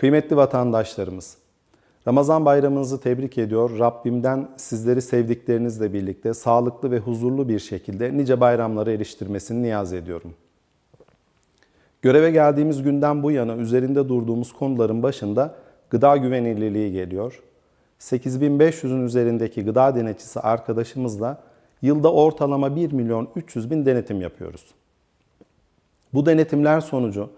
Kıymetli vatandaşlarımız, Ramazan bayramınızı tebrik ediyor. Rabbimden sizleri sevdiklerinizle birlikte sağlıklı ve huzurlu bir şekilde nice bayramlara eriştirmesini niyaz ediyorum. Göreve geldiğimiz günden bu yana üzerinde durduğumuz konuların başında gıda güvenilirliği geliyor. 8500'ün üzerindeki gıda denetçisi arkadaşımızla yılda ortalama 1 milyon 300 bin denetim yapıyoruz. Bu denetimler sonucu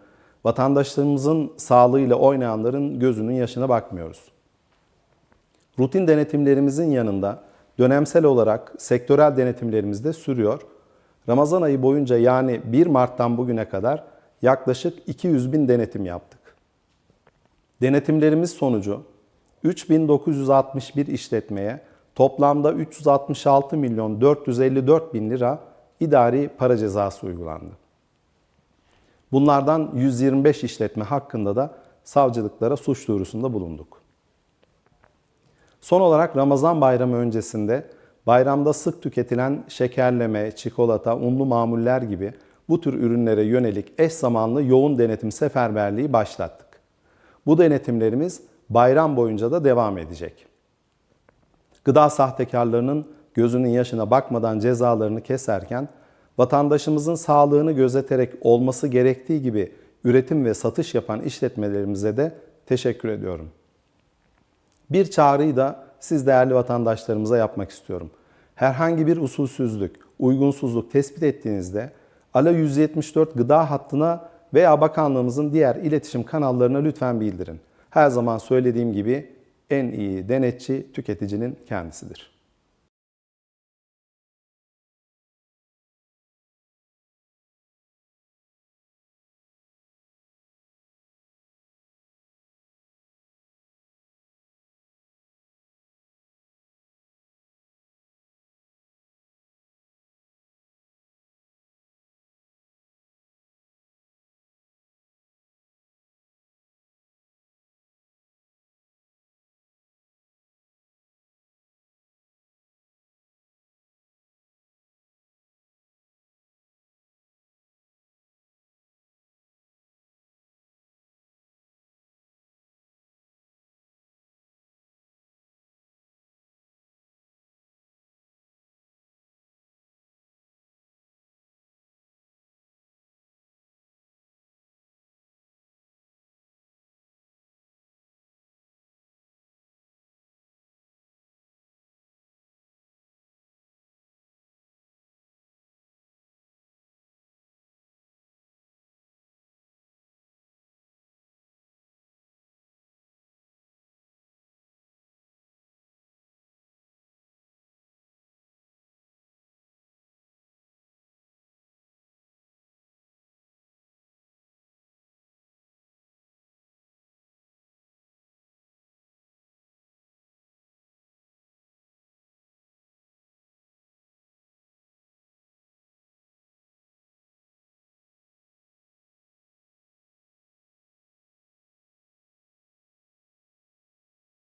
vatandaşlarımızın sağlığıyla oynayanların gözünün yaşına bakmıyoruz. Rutin denetimlerimizin yanında dönemsel olarak sektörel denetimlerimiz de sürüyor. Ramazan ayı boyunca yani 1 Mart'tan bugüne kadar yaklaşık 200 bin denetim yaptık. Denetimlerimiz sonucu 3961 işletmeye toplamda 366 milyon 454 bin lira idari para cezası uygulandı. Bunlardan 125 işletme hakkında da savcılıklara suç duyurusunda bulunduk. Son olarak Ramazan bayramı öncesinde bayramda sık tüketilen şekerleme, çikolata, unlu mamuller gibi bu tür ürünlere yönelik eş zamanlı yoğun denetim seferberliği başlattık. Bu denetimlerimiz bayram boyunca da devam edecek. Gıda sahtekarlarının gözünün yaşına bakmadan cezalarını keserken vatandaşımızın sağlığını gözeterek olması gerektiği gibi üretim ve satış yapan işletmelerimize de teşekkür ediyorum. Bir çağrıyı da siz değerli vatandaşlarımıza yapmak istiyorum. Herhangi bir usulsüzlük, uygunsuzluk tespit ettiğinizde ALA 174 gıda hattına veya bakanlığımızın diğer iletişim kanallarına lütfen bildirin. Her zaman söylediğim gibi en iyi denetçi tüketicinin kendisidir.